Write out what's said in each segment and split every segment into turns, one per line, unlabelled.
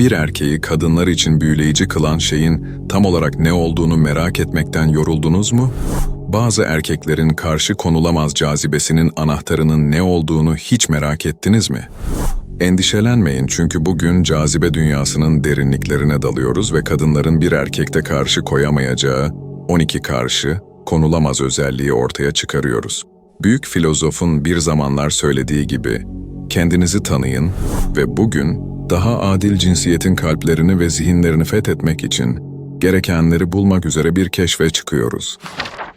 Bir erkeği kadınlar için büyüleyici kılan şeyin tam olarak ne olduğunu merak etmekten yoruldunuz mu? Bazı erkeklerin karşı konulamaz cazibesinin anahtarının ne olduğunu hiç merak ettiniz mi? Endişelenmeyin çünkü bugün cazibe dünyasının derinliklerine dalıyoruz ve kadınların bir erkekte karşı koyamayacağı 12 karşı konulamaz özelliği ortaya çıkarıyoruz. Büyük filozofun bir zamanlar söylediği gibi kendinizi tanıyın ve bugün daha adil cinsiyetin kalplerini ve zihinlerini fethetmek için gerekenleri bulmak üzere bir keşfe çıkıyoruz.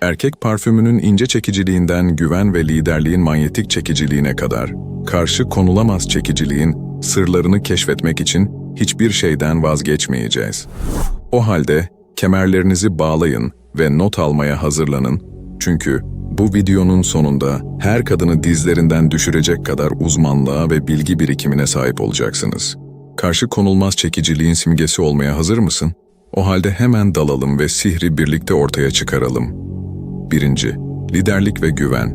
Erkek parfümünün ince çekiciliğinden güven ve liderliğin manyetik çekiciliğine kadar, karşı konulamaz çekiciliğin sırlarını keşfetmek için hiçbir şeyden vazgeçmeyeceğiz. O halde kemerlerinizi bağlayın ve not almaya hazırlanın. Çünkü bu videonun sonunda her kadını dizlerinden düşürecek kadar uzmanlığa ve bilgi birikimine sahip olacaksınız. Karşı konulmaz çekiciliğin simgesi olmaya hazır mısın? O halde hemen dalalım ve sihri birlikte ortaya çıkaralım. 1. Liderlik ve güven.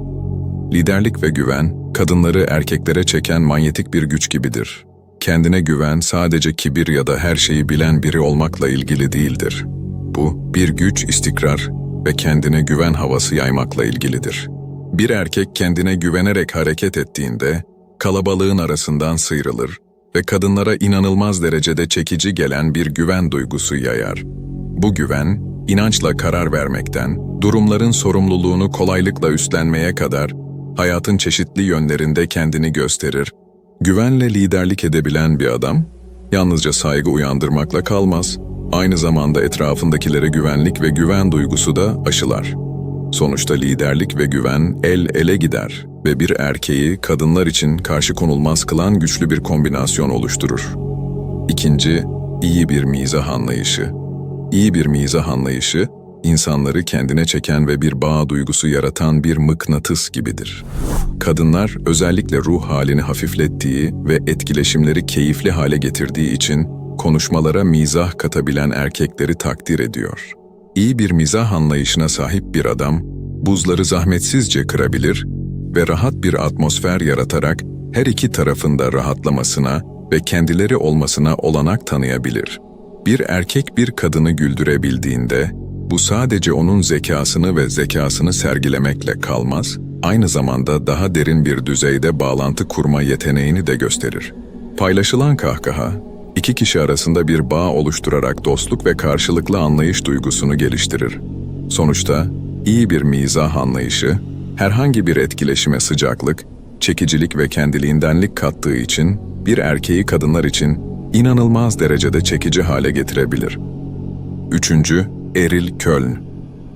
Liderlik ve güven, kadınları erkeklere çeken manyetik bir güç gibidir. Kendine güven sadece kibir ya da her şeyi bilen biri olmakla ilgili değildir. Bu, bir güç, istikrar ve kendine güven havası yaymakla ilgilidir. Bir erkek kendine güvenerek hareket ettiğinde, kalabalığın arasından sıyrılır ve kadınlara inanılmaz derecede çekici gelen bir güven duygusu yayar. Bu güven, inançla karar vermekten, durumların sorumluluğunu kolaylıkla üstlenmeye kadar hayatın çeşitli yönlerinde kendini gösterir. Güvenle liderlik edebilen bir adam, yalnızca saygı uyandırmakla kalmaz, aynı zamanda etrafındakilere güvenlik ve güven duygusu da aşılar. Sonuçta liderlik ve güven el ele gider ve bir erkeği kadınlar için karşı konulmaz kılan güçlü bir kombinasyon oluşturur. İkinci, iyi bir mizah anlayışı. İyi bir mizah anlayışı, insanları kendine çeken ve bir bağ duygusu yaratan bir mıknatıs gibidir. Kadınlar özellikle ruh halini hafiflettiği ve etkileşimleri keyifli hale getirdiği için konuşmalara mizah katabilen erkekleri takdir ediyor. İyi bir mizah anlayışına sahip bir adam, buzları zahmetsizce kırabilir ve rahat bir atmosfer yaratarak her iki tarafında rahatlamasına ve kendileri olmasına olanak tanıyabilir. Bir erkek bir kadını güldürebildiğinde, bu sadece onun zekasını ve zekasını sergilemekle kalmaz, aynı zamanda daha derin bir düzeyde bağlantı kurma yeteneğini de gösterir. Paylaşılan kahkaha, iki kişi arasında bir bağ oluşturarak dostluk ve karşılıklı anlayış duygusunu geliştirir. Sonuçta iyi bir mizah anlayışı, herhangi bir etkileşime sıcaklık, çekicilik ve kendiliğindenlik kattığı için bir erkeği kadınlar için inanılmaz derecede çekici hale getirebilir. Üçüncü, Eril Köln.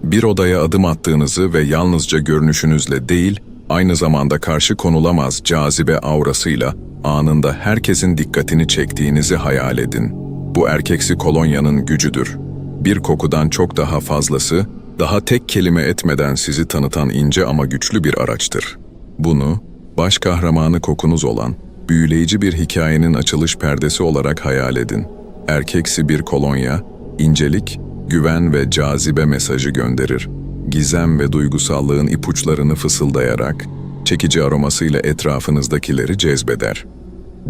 Bir odaya adım attığınızı ve yalnızca görünüşünüzle değil, aynı zamanda karşı konulamaz cazibe aurasıyla anında herkesin dikkatini çektiğinizi hayal edin. Bu erkeksi kolonyanın gücüdür. Bir kokudan çok daha fazlası, daha tek kelime etmeden sizi tanıtan ince ama güçlü bir araçtır. Bunu, baş kahramanı kokunuz olan, büyüleyici bir hikayenin açılış perdesi olarak hayal edin. Erkeksi bir kolonya, incelik, güven ve cazibe mesajı gönderir. Gizem ve duygusallığın ipuçlarını fısıldayarak, çekici aromasıyla etrafınızdakileri cezbeder.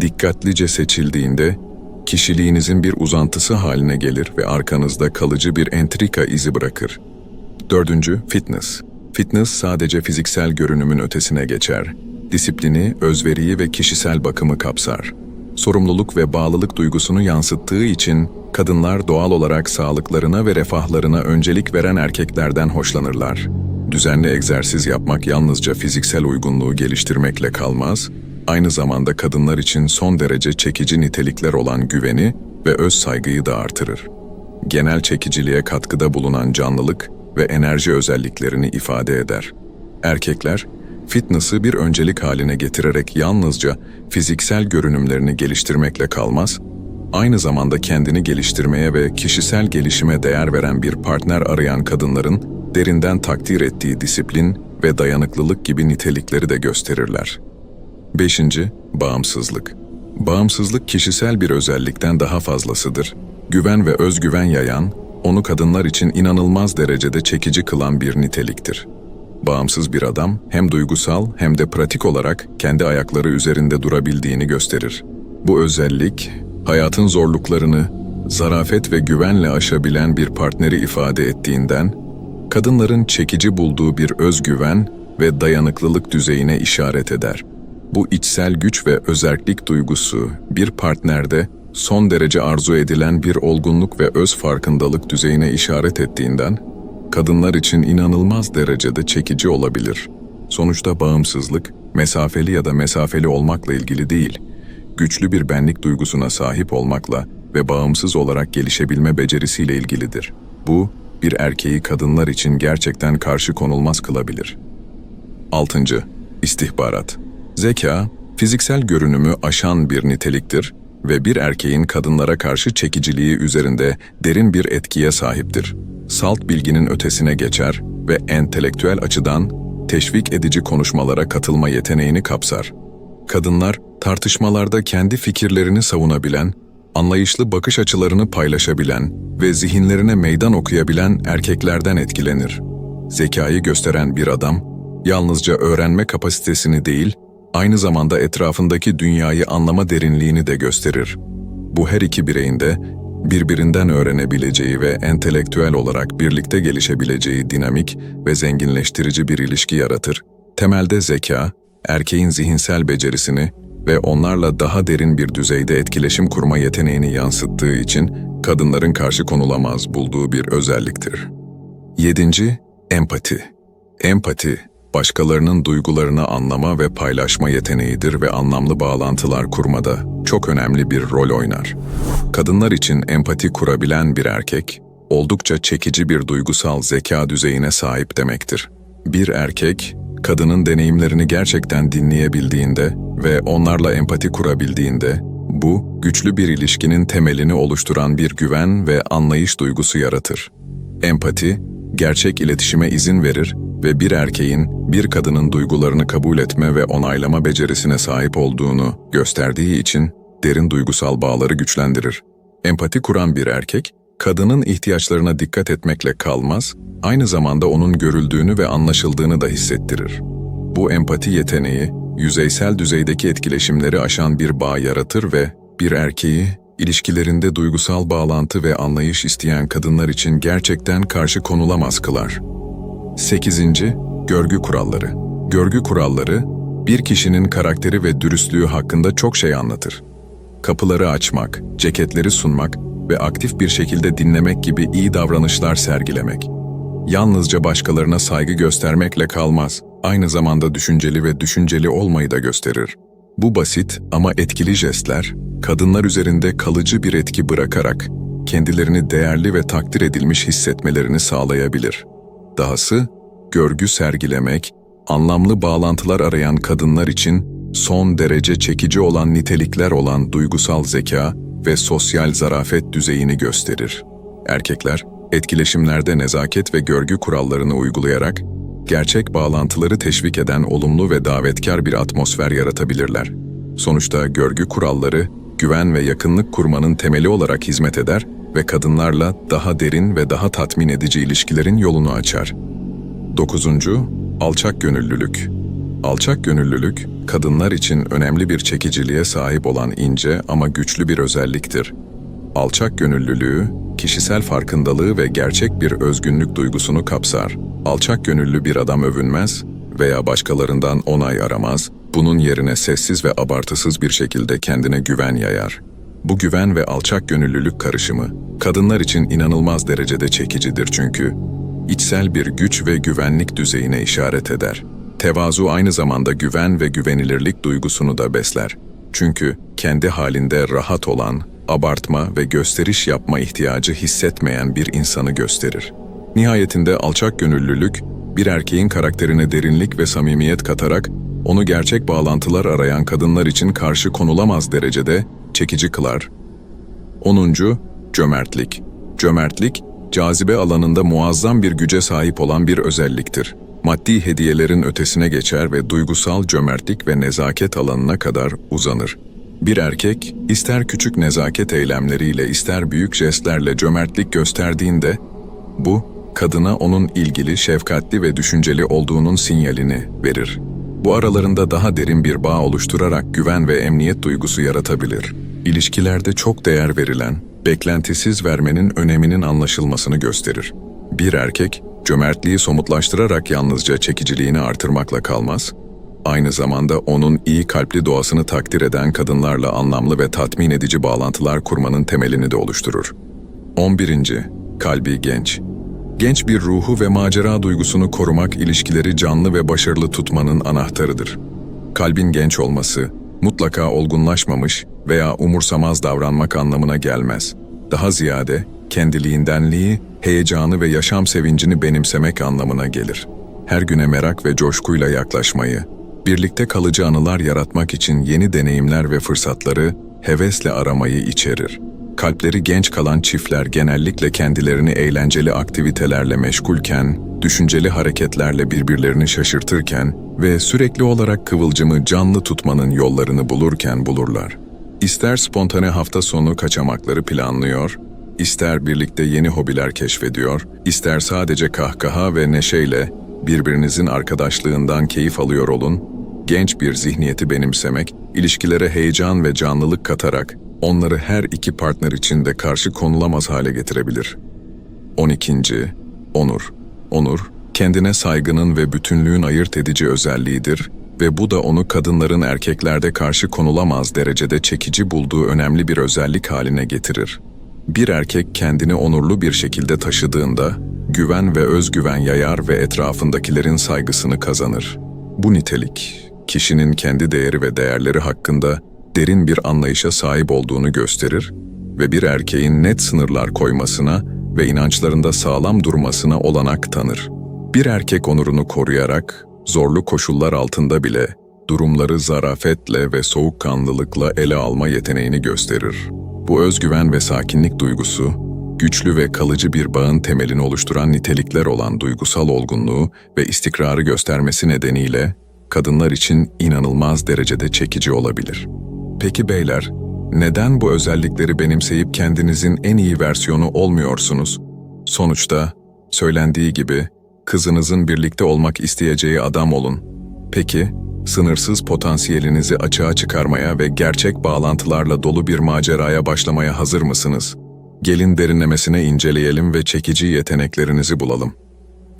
Dikkatlice seçildiğinde, kişiliğinizin bir uzantısı haline gelir ve arkanızda kalıcı bir entrika izi bırakır. Dördüncü, fitness. Fitness sadece fiziksel görünümün ötesine geçer. Disiplini, özveriyi ve kişisel bakımı kapsar. Sorumluluk ve bağlılık duygusunu yansıttığı için kadınlar doğal olarak sağlıklarına ve refahlarına öncelik veren erkeklerden hoşlanırlar. Düzenli egzersiz yapmak yalnızca fiziksel uygunluğu geliştirmekle kalmaz, aynı zamanda kadınlar için son derece çekici nitelikler olan güveni ve öz saygıyı da artırır. Genel çekiciliğe katkıda bulunan canlılık ve enerji özelliklerini ifade eder. Erkekler, fitness'ı bir öncelik haline getirerek yalnızca fiziksel görünümlerini geliştirmekle kalmaz, aynı zamanda kendini geliştirmeye ve kişisel gelişime değer veren bir partner arayan kadınların derinden takdir ettiği disiplin ve dayanıklılık gibi nitelikleri de gösterirler. 5. Bağımsızlık. Bağımsızlık kişisel bir özellikten daha fazlasıdır. Güven ve özgüven yayan, onu kadınlar için inanılmaz derecede çekici kılan bir niteliktir. Bağımsız bir adam hem duygusal hem de pratik olarak kendi ayakları üzerinde durabildiğini gösterir. Bu özellik hayatın zorluklarını zarafet ve güvenle aşabilen bir partneri ifade ettiğinden, kadınların çekici bulduğu bir özgüven ve dayanıklılık düzeyine işaret eder. Bu içsel güç ve özerklik duygusu bir partnerde son derece arzu edilen bir olgunluk ve öz farkındalık düzeyine işaret ettiğinden, kadınlar için inanılmaz derecede çekici olabilir. Sonuçta bağımsızlık, mesafeli ya da mesafeli olmakla ilgili değil, güçlü bir benlik duygusuna sahip olmakla ve bağımsız olarak gelişebilme becerisiyle ilgilidir. Bu, bir erkeği kadınlar için gerçekten karşı konulmaz kılabilir. 6. İstihbarat Zeka, fiziksel görünümü aşan bir niteliktir ve bir erkeğin kadınlara karşı çekiciliği üzerinde derin bir etkiye sahiptir. Salt bilginin ötesine geçer ve entelektüel açıdan teşvik edici konuşmalara katılma yeteneğini kapsar. Kadınlar, tartışmalarda kendi fikirlerini savunabilen, anlayışlı bakış açılarını paylaşabilen ve zihinlerine meydan okuyabilen erkeklerden etkilenir. Zekayı gösteren bir adam, yalnızca öğrenme kapasitesini değil, aynı zamanda etrafındaki dünyayı anlama derinliğini de gösterir. Bu her iki bireyin de birbirinden öğrenebileceği ve entelektüel olarak birlikte gelişebileceği dinamik ve zenginleştirici bir ilişki yaratır. Temelde zeka, erkeğin zihinsel becerisini ve onlarla daha derin bir düzeyde etkileşim kurma yeteneğini yansıttığı için kadınların karşı konulamaz bulduğu bir özelliktir. 7. Empati Empati, başkalarının duygularını anlama ve paylaşma yeteneğidir ve anlamlı bağlantılar kurmada çok önemli bir rol oynar. Kadınlar için empati kurabilen bir erkek, oldukça çekici bir duygusal zeka düzeyine sahip demektir. Bir erkek, kadının deneyimlerini gerçekten dinleyebildiğinde ve onlarla empati kurabildiğinde, bu, güçlü bir ilişkinin temelini oluşturan bir güven ve anlayış duygusu yaratır. Empati, gerçek iletişime izin verir ve bir erkeğin bir kadının duygularını kabul etme ve onaylama becerisine sahip olduğunu gösterdiği için derin duygusal bağları güçlendirir. Empati kuran bir erkek, kadının ihtiyaçlarına dikkat etmekle kalmaz, aynı zamanda onun görüldüğünü ve anlaşıldığını da hissettirir. Bu empati yeteneği, yüzeysel düzeydeki etkileşimleri aşan bir bağ yaratır ve bir erkeği, ilişkilerinde duygusal bağlantı ve anlayış isteyen kadınlar için gerçekten karşı konulamaz kılar. 8. Görgü kuralları. Görgü kuralları, bir kişinin karakteri ve dürüstlüğü hakkında çok şey anlatır. Kapıları açmak, ceketleri sunmak ve aktif bir şekilde dinlemek gibi iyi davranışlar sergilemek. Yalnızca başkalarına saygı göstermekle kalmaz, aynı zamanda düşünceli ve düşünceli olmayı da gösterir. Bu basit ama etkili jestler, kadınlar üzerinde kalıcı bir etki bırakarak kendilerini değerli ve takdir edilmiş hissetmelerini sağlayabilir. Dahası, görgü sergilemek, anlamlı bağlantılar arayan kadınlar için son derece çekici olan nitelikler olan duygusal zeka ve sosyal zarafet düzeyini gösterir. Erkekler, etkileşimlerde nezaket ve görgü kurallarını uygulayarak, gerçek bağlantıları teşvik eden olumlu ve davetkar bir atmosfer yaratabilirler. Sonuçta görgü kuralları, güven ve yakınlık kurmanın temeli olarak hizmet eder ve kadınlarla daha derin ve daha tatmin edici ilişkilerin yolunu açar. 9. Alçak gönüllülük Alçak gönüllülük, kadınlar için önemli bir çekiciliğe sahip olan ince ama güçlü bir özelliktir. Alçak gönüllülüğü, kişisel farkındalığı ve gerçek bir özgünlük duygusunu kapsar. Alçak gönüllü bir adam övünmez veya başkalarından onay aramaz, bunun yerine sessiz ve abartısız bir şekilde kendine güven yayar. Bu güven ve alçak gönüllülük karışımı, kadınlar için inanılmaz derecede çekicidir çünkü içsel bir güç ve güvenlik düzeyine işaret eder. Tevazu aynı zamanda güven ve güvenilirlik duygusunu da besler. Çünkü kendi halinde rahat olan, abartma ve gösteriş yapma ihtiyacı hissetmeyen bir insanı gösterir. Nihayetinde alçak gönüllülük, bir erkeğin karakterine derinlik ve samimiyet katarak, onu gerçek bağlantılar arayan kadınlar için karşı konulamaz derecede çekici kılar. 10. Cömertlik Cömertlik, cazibe alanında muazzam bir güce sahip olan bir özelliktir. Maddi hediyelerin ötesine geçer ve duygusal cömertlik ve nezaket alanına kadar uzanır. Bir erkek, ister küçük nezaket eylemleriyle ister büyük jestlerle cömertlik gösterdiğinde, bu, kadına onun ilgili, şefkatli ve düşünceli olduğunun sinyalini verir. Bu aralarında daha derin bir bağ oluşturarak güven ve emniyet duygusu yaratabilir. ilişkilerde çok değer verilen, beklentisiz vermenin öneminin anlaşılmasını gösterir. Bir erkek, cömertliği somutlaştırarak yalnızca çekiciliğini artırmakla kalmaz, aynı zamanda onun iyi kalpli doğasını takdir eden kadınlarla anlamlı ve tatmin edici bağlantılar kurmanın temelini de oluşturur. 11. Kalbi genç. Genç bir ruhu ve macera duygusunu korumak ilişkileri canlı ve başarılı tutmanın anahtarıdır. Kalbin genç olması, mutlaka olgunlaşmamış veya umursamaz davranmak anlamına gelmez. Daha ziyade kendiliğindenliği, heyecanı ve yaşam sevincini benimsemek anlamına gelir. Her güne merak ve coşkuyla yaklaşmayı, birlikte kalıcı anılar yaratmak için yeni deneyimler ve fırsatları hevesle aramayı içerir. Kalpleri genç kalan çiftler genellikle kendilerini eğlenceli aktivitelerle meşgulken, düşünceli hareketlerle birbirlerini şaşırtırken ve sürekli olarak kıvılcımı canlı tutmanın yollarını bulurken bulurlar. İster spontane hafta sonu kaçamakları planlıyor, ister birlikte yeni hobiler keşfediyor, ister sadece kahkaha ve neşeyle birbirinizin arkadaşlığından keyif alıyor olun, genç bir zihniyeti benimsemek, ilişkilere heyecan ve canlılık katarak onları her iki partner için de karşı konulamaz hale getirebilir. 12. Onur. Onur, kendine saygının ve bütünlüğün ayırt edici özelliğidir ve bu da onu kadınların erkeklerde karşı konulamaz derecede çekici bulduğu önemli bir özellik haline getirir. Bir erkek kendini onurlu bir şekilde taşıdığında, güven ve özgüven yayar ve etrafındakilerin saygısını kazanır. Bu nitelik, kişinin kendi değeri ve değerleri hakkında derin bir anlayışa sahip olduğunu gösterir ve bir erkeğin net sınırlar koymasına ve inançlarında sağlam durmasına olanak tanır. Bir erkek onurunu koruyarak, zorlu koşullar altında bile durumları zarafetle ve soğukkanlılıkla ele alma yeteneğini gösterir. Bu özgüven ve sakinlik duygusu, güçlü ve kalıcı bir bağın temelini oluşturan nitelikler olan duygusal olgunluğu ve istikrarı göstermesi nedeniyle kadınlar için inanılmaz derecede çekici olabilir. Peki beyler, neden bu özellikleri benimseyip kendinizin en iyi versiyonu olmuyorsunuz? Sonuçta, söylendiği gibi, kızınızın birlikte olmak isteyeceği adam olun. Peki, sınırsız potansiyelinizi açığa çıkarmaya ve gerçek bağlantılarla dolu bir maceraya başlamaya hazır mısınız? Gelin derinlemesine inceleyelim ve çekici yeteneklerinizi bulalım.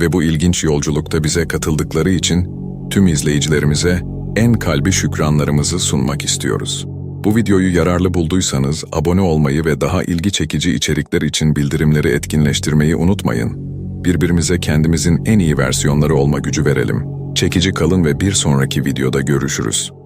Ve bu ilginç yolculukta bize katıldıkları için tüm izleyicilerimize en kalbi şükranlarımızı sunmak istiyoruz. Bu videoyu yararlı bulduysanız abone olmayı ve daha ilgi çekici içerikler için bildirimleri etkinleştirmeyi unutmayın. Birbirimize kendimizin en iyi versiyonları olma gücü verelim. Çekici kalın ve bir sonraki videoda görüşürüz.